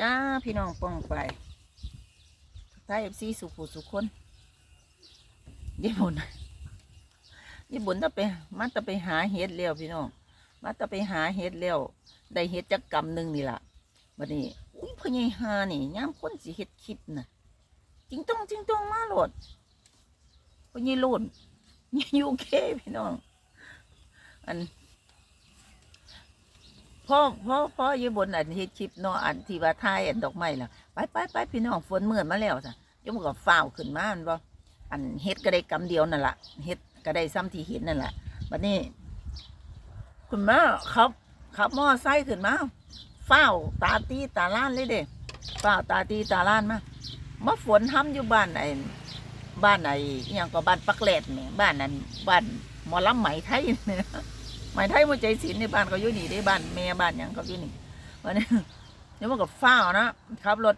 จ้าพี่น้องป้องไปทายเอฟซีสุขุสุขคนญี่ปุ่นญี่ปุ่นถ้าไปมาแตะไปหาเห็ดเลี้ยวพี่น้องมาแตะไปหาเห็ดเลี้ยวได้เห็ดจักกำหนึ่งนี่ล่ะบัดนี้อุ้ยพ่อใหานี่ย่ามคนสิเห็ดคลิปน่ะจริงต้องจริงต้องมาโหลดพ่อใหญ่โลดยูเคพี่น้องอัน พ่อพ่อพ่ออยู่บนอันเฮ็ดคลิปเนาะอันที่ว่าทายอันดอกไม้ล่ะไปไปไปพี่น้องฝนเมื่อมาแล้วจ้ะยมก็ฟ้าวขึ้นมาอันบ่อันเฮ็ดก็ได้กำเดียวนั่นล่ะเฮ็ดก็ได้ซ้ำที่เห็นนั่นล่ะบัดนี้ คุณแม่ขับขับมอไซค์ขึ้นมาฟ้าวตาตีตาล้านเลยเด้ฟ้าวตาตีตาล้านมามาฝนทำอยู่บ้านไอ้บ้านไอ้อิหยังก็บ้านปักแหลดแหม่ยบ้านนั้นบ้านหมอลำไหมไทยเนี่ย หมายไทยมันใจศิลในบ้านเขาอยู่นี่ได้บ้านแม่บ้านยังเขาอยู่นี่วันนี้เดี๋ยวมันก็ฟ้าวนะขับรถ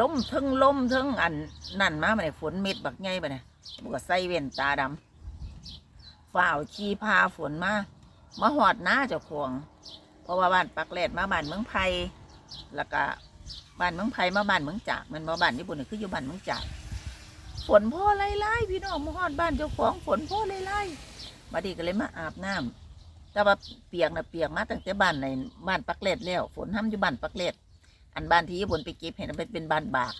ล้มทึงล้มทึงอันนั่นมาบัดนี้ฝนเม็ดบักใหญ่บัดนี้มันก็ใส่เว้นตาดำฟ้าวขี่พาฝนมามาหอดหน้าเจ้าของเพราะว่าบ้านปักแลดมาบ้านเมืองไผ่แล้วก็บ้านเมืองไผ่มาบ้านเมืองจากมันมาบ้านญี่ปุ่นนี่คืออยู่บ้านเมืองจากฝนพ่อไล่ไล่พี่น้องมาหอดบ้านเจ้าของฝนพ่อไล่ไล่ มาดีก็เลยมาอาบน้ำแต่ว่าเปียกนะเปียกมาตั้งแต่บ้านในบ้านปักเล็ดแล้ว ฝนห้ำอยู่บ้านปักเล็ดอันบ้านที่ญี่ปุ่นไปเก็บเห็นมันเป็นบ้านบาก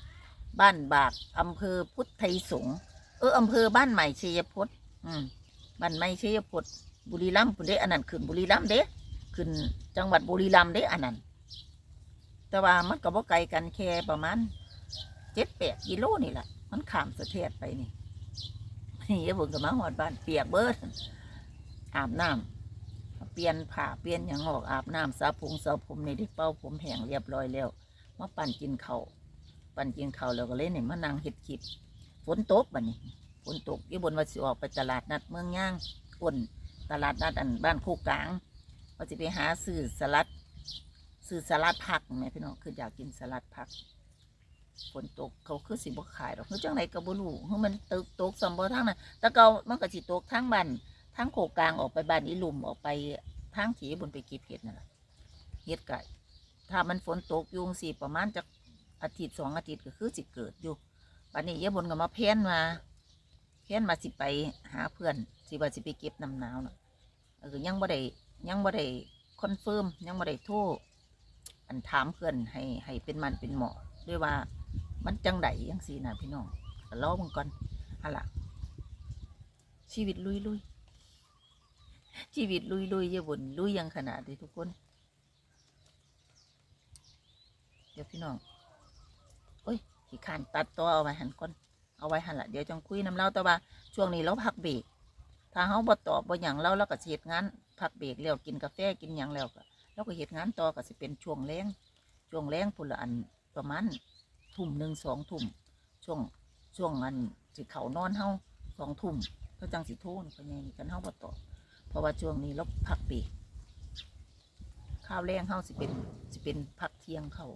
บ้านบากอำเภอพุทธไทยสงฆ์เอออำเภอบ้านใหม่ชัยพจน์อืมบ้านใหม่ชัยพจน์บุรีรัมย์พุ่นเด้อันนั้นขึ้นบุรีรัมย์เด้ขึ้นจังหวัดบุรีรัมย์เด้อันนั้น แต่ว่ามันก็บ่ไกลกันแค่ประมาณเจ็ดแปดกิโลนี่แหละมันข้ามประเทศไปนี่นี่ยายบุญก็มาหอดบ้านเปียกเบิด อาบน้ำเปลี่ยนผ้าเปลี่ยนอย่างออกอาบน้ำสระผมสระผมนี่เป้าผมแห้งเรียบร้อยแล้วมาปั่นกินเขาวปั่นกินเข่าแล้วก็เลยเนี่ยมานั่งเห็ดคลิปฝนตกบัดนี้ฝนตกยายบุญว่าสิออกไปตลาดนัดเมืองย่างอ้นตลาดนัดอันบ้านโคกกลางว่าจะไปหาซื้อสลัดซื้อสลัดผักแม่พี่น้องคืออยากกินสลัดผักฝนตกเขาคือสิบ่ขายหรอกคือจังไหนก็บ่รู้คือมันตกตกซัมบ่ทางนั้นแต่เก่ามันก็สิตกทางบ้าน ทางโคกกลางออกไปบ้านอีลุมออกไปทางที่บนไปเก็บเห็ดนั่นแหละเห็ดไก่ถ้ามันฝนตกยุงสิประมาณจักอาทิตย์สองอาทิตย์ก็คือสิเกิดอยู่ปันนี้ยายบนก็มาเพ้นมา เพ้นมาสิไปหาเพื่อนสิว่าสิไปเก็บน้ำหนาวน่ะเออยังบ่ได้ยังบ่ได้คอนเฟิร์มยังบ่ได้โทรอันถามเพื่อนให้ให้เป็นมันเป็นเหมาะด้วยว่ามันจังไดยังสีนะพี่น้องรอมึงก่อนฮะล่ะชีวิตลุยลุย ชีวิตลุยลุยอย่าบ่นลุยยังขนาดนี้ทุกคน เดี๋ยวพี่น้องโอ้ยขี้ขานตัดตัวเอาไว้หันก่อนเอาไว้หันละเดี๋ยวจังคุยน้ำเล่าแต่ว่า ช่วงนี้เราพักเบรกถ้าเขาบ่ตอบบ่หยังเราเราก็เฮ็ดงานพักเบรกแล้วกินกาแฟกินหยังแล้วก็เราก็เฮ็ดงานต่อก็สิเป็นช่วงแรงช่วงแรงพุ่นละอันประมาณทุ่มหนึ่งสองทุ่มช่วงช่วงอันสิเขานอนเฮาสองทุ่มก็จังสิโทนก็ยังกันเฮาบ่ตอบ ราะว่าช่วงนี้เราพักเบรกข้าวแรงเฮาสิเป็นสิเป็นพักเที่ยงเขา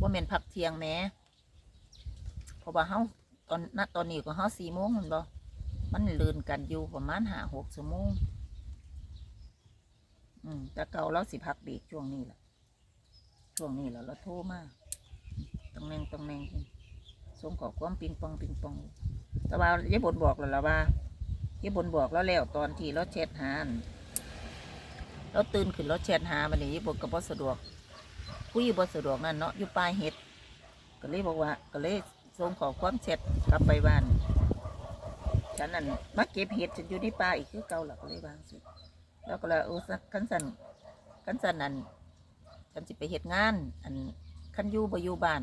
ว่าแม่นพักเที่ยงแหม้เพราะว่าเฮาตอนณตอนนี้ก็เฮาสี่โมงแมันบ่มันเลืนกันอยู่ประมาณหาหกชั่วโมงอืมแต่เก่าเราสิพักเบรกช่วงนี้แหละช่วงนี้แหล้วเราโทรมากตรงแนงตรงแนงส่งขอความปิงปองปิงปองแต่ว่ายายบนบอกแล้วล่ะว่า ยายบนบอกแล้วแล้วตอนที่เราแชทหานเราตื่นขึ้นเราแชทหามันนี่ยายบนก็บ่สะดวกคุยบ่สะดวกนั่นเนาะอยู่ปลายเห็ดก็เลยบอกว่าก็เลยส่งขอความแชทกลับไปบ้านฉันนั่นมาเก็บเห็ดฉันอยู่ในป่าอีกคือเก่าหลักเลยวางสิแล้วก็เลยเออคันสันคันสันนั่นฉันสิไปเห็ดงาน อันคันยู่บ่อยู่บ้าน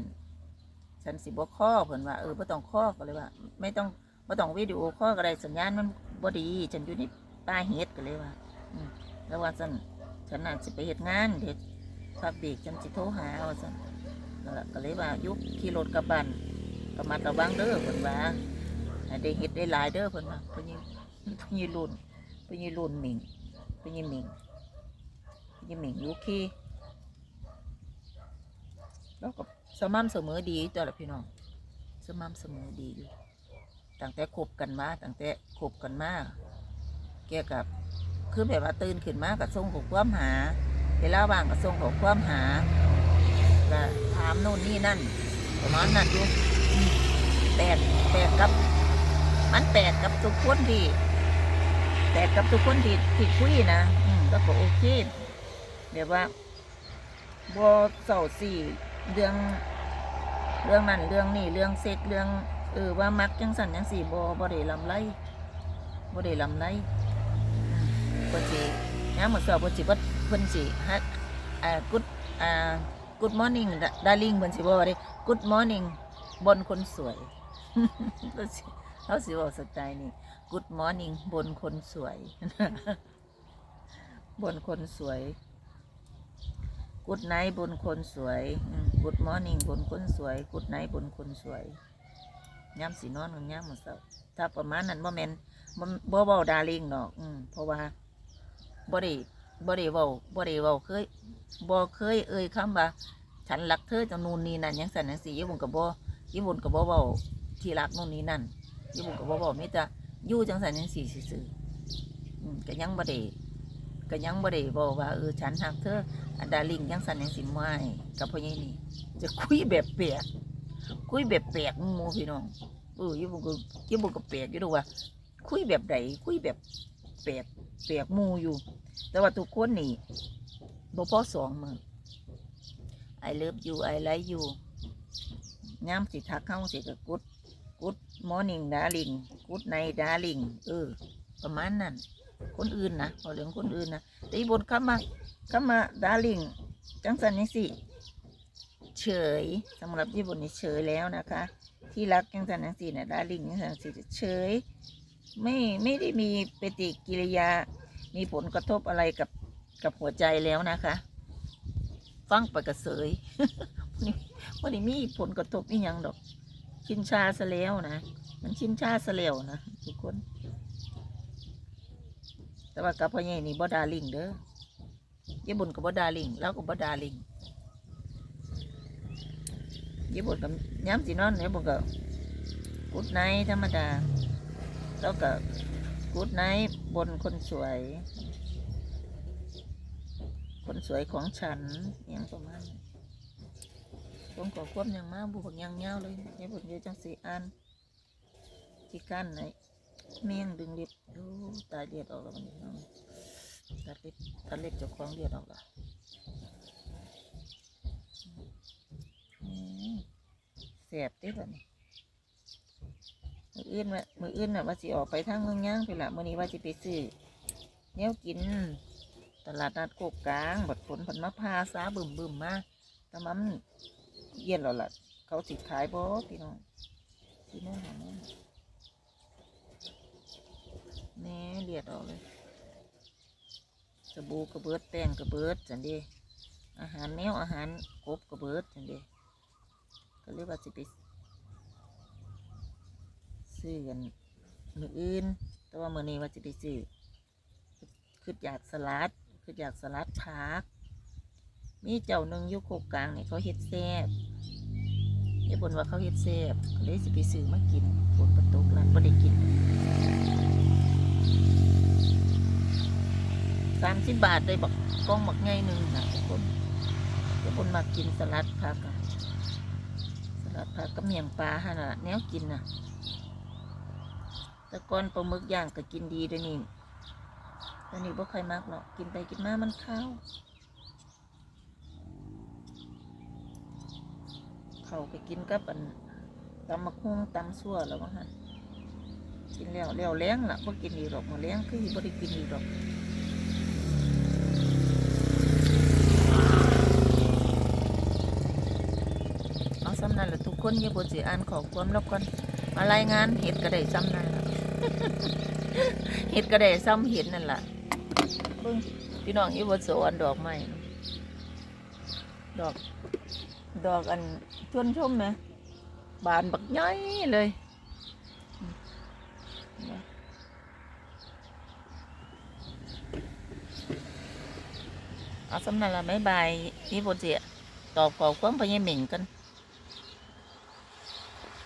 ฉันสิบ่ข้อเพิ่นว่าเออบ่ต้องข้อก็เลยว่า ไม่ต้องบ่ต้องวิดีโอข้อก็ได้สัญญาณมัน บ่ดี ฉันอยู่ในป่าเฮ็ดก็เลยว่าแล้วว่าซั่นฉันน่ะสิไปเฮ็ดงานเดี๋ยวพักเบรกฉันสิโทรหาว่าซั่นนั่นล่ะก็เลยว่ายุคขี่รถกลับบ้านระมัดระวังเด้อเพิ่นว่าได้เฮ็ดได้หลายเด้อเพิ่นว่าเพิ่นยังเพิ่นยังรุ่นเพิ่นยังรุ่นหมิงเพิ่นยังหมิงเพิ่นยังหมิงยู่ขี่แล้วก็สม่ำเสมอดีตัวละพี่น้องสม่ำเสมอดีอยู่ ตั้งแต่คบกันมาตั้งแต่คบกันมาแกกับคือแบบว่าตื่นขึ้นมากับส่งของความหาเวลาว่างก็ส่งของความหาก็ถามโน่นนี่นั่นประมาณนั้นอยู่แปลกแปลกกับ มันแปลกกับทุกคนที่แปลกกับทุกคนที่ที่คุยนะอืมก็โอเคแบบว่าบ่เสาสี่เรื่อง เรื่องนั้นเรื่องนี้เรื่องเซ็กเรื่อง เออว่ามักจังสันยังสี่บอบอเดลำไรบอเดลำไรปจีนะเหมือนสอบปจีว่าเพิ่นสิฮะอ่ากุดอ่ากุดมอร์นิ่งดาริ่งเพิ่นสิบอกว่าเด้กุดมอร์นิ่งบนคนสวยเขาสิบอกสนใจนี่กุดมอร์นิ่งบนคนสวย บนคนสวยกุดไนบนคนสวยกุดมอร์นิ่งบนคนสวยกุดไนบนคนสวย ย้ำสีนอนของย้ำมื้อเช้าถ้าประมาณนั้นบ่แม่นบ่บ่เว้าดาริงดอกอืมเพราะว่าบ่ได้บ่ได้เว้าบ่ได้เว้าเคยบ่เคยเอ่ยคำว่า ฉันรักเธอจังนู่นนี่นั่นยังสั่นจังซี่ญี่ปุ่นก็บ่ญี่ปุ่นก็บ่เว้าที่รักนู่นนี่นั่นญี่ปุ่นก็บ่เว้ามีแต่อยู่จังสั่นจังซี่ซื่ออืมก็ยังบ่ได้ก็ยังบ่ได้เว้าว่าเออฉันรักเธออันดาลิงยังสันยังสิไม่กับพ่อใหญ่นี่จะคุยแบบแปลก คุยแบบแปลกมูพี่น้องเออยี่บุกก็ยี่บุกก็แปลกอยู่ด้วยว่า คุยแบบใดคุยแบบแปลกแปลกมูอยู่ แต่ว่าทุกคนนี่บ่พอสองมือ I love you I like you ย้ำสิทักเข้าสิก็ good good morning darling good night darling เออ ประมาณนั้น คนอื่นนะพอเรื่องคนอื่นนะแต่อีบนเข้ามาก็มาดาริงจังสันนี่สิ เฉยสำหรับญี่ปุ่นนี่เฉยแล้วนะคะ ที่รักจังสันนี่สิเนี่ยดาริงจังสันนี่สิจะเฉย ไม่ไม่ได้มีปฏิกิริยา มีผลกระทบอะไรกับกับหัวใจแล้วนะคะ ฟังไปกระเสยวันนี้มีผลกระทบนี่ยังดอก ชินชาซะแล้วนะมันชินชาซะแล้วนะทุกคน แต่ว่ากับพ่อใหญ่นี่บ่ดาริงเด้อญี่ปุ่นกับบ่ดาลิงแล้วก็บ่ดาลิง ญี่ปุ่นกับย้ำสีนอนญี่ปุ่นกับกูดไนท์ธรรมดา แล้วก็กูดไนท์บนคนสวย คนสวยของฉันอยังประมาณผมขอควบยังมาบุกยังเงาเลยญี่ปุ่นเยอะจังสีอันที่กั้นไหนเมียงดึงลิบโอ้ตายเดียดออกแล้วมันนี่เนาะตัดเล็บตัดเล็บจากของเลือดออกละอืม แสบเด้แบบนี้มืออื่นว่ามืออื่นน่ะว่าสิออกไปทางเมืองย่างไปละมื่อนี้ว่าสิไปซื้อเนี้ยกิน ตลาดนัดโคกกลางบัดฝนผันมะพร้าวซาบึมบึมๆมาต่มันเย็นแล้วล่ะ เขาสิขายบ่พี่น้องที่นู่นของนู่นแน่เลียดออกเลยสบู่กระเบิดแป้งกระเบิดจันดีอาหารแมวอาหารกบกระเบิดจันดี ก็เรียกว่าสิไปซื้อกันมืออื่น แต่ว่ามือนี้ว่าสิไปซื้อคืออยากสลัดคืออยากสลัดผักมีเจ้าหนึ่งยุคโคกกลางเนี่ยเขาเฮ็ดแซ่บไอ้บนว่าเขาเฮ็ดแซ่บก็เลยสิไปซื้อมากินฝนประตกร้านบ่ได้กินสามสิบบาทเลยบอกกล้องบักไงหนึ่งนะทุกคนทุกคนมากินสลัดผักอะ ผักกับเมียงปลาฮะน่ะแนวกินน่ะแต่ก่อนปลาหมึกย่างก็กินดีด้วยนี่ตอนนี้บ่ใครมักหรอกกินไปกินมามันข้าวเขาก็กินกับอันตำมะฮุ่งตำซั่วแล้วมั้งฮะกินแล้วแล้วแล้งล่ะบ่กินอีกหรอกมาแล้งคือบ่ได้กินอีกหรอก เอาซ้ำนั่นแหละทุกคนอย่าบสิอ่านขอความแล้วกันมารายงานเห็ดก็ไดซ้ำนั่นเห็ดก็ไดซ้ำเห็ดนั่นล่ะเบิ่งพี่น้องอย่าบนสวนดอกไม้ดอก ดอกอันชวนชมไหมบานบักย้อยเลยเอาซ้ำนั่นละไม่บายนี่บนเสียตอบขอความพยายามเหม่งกัน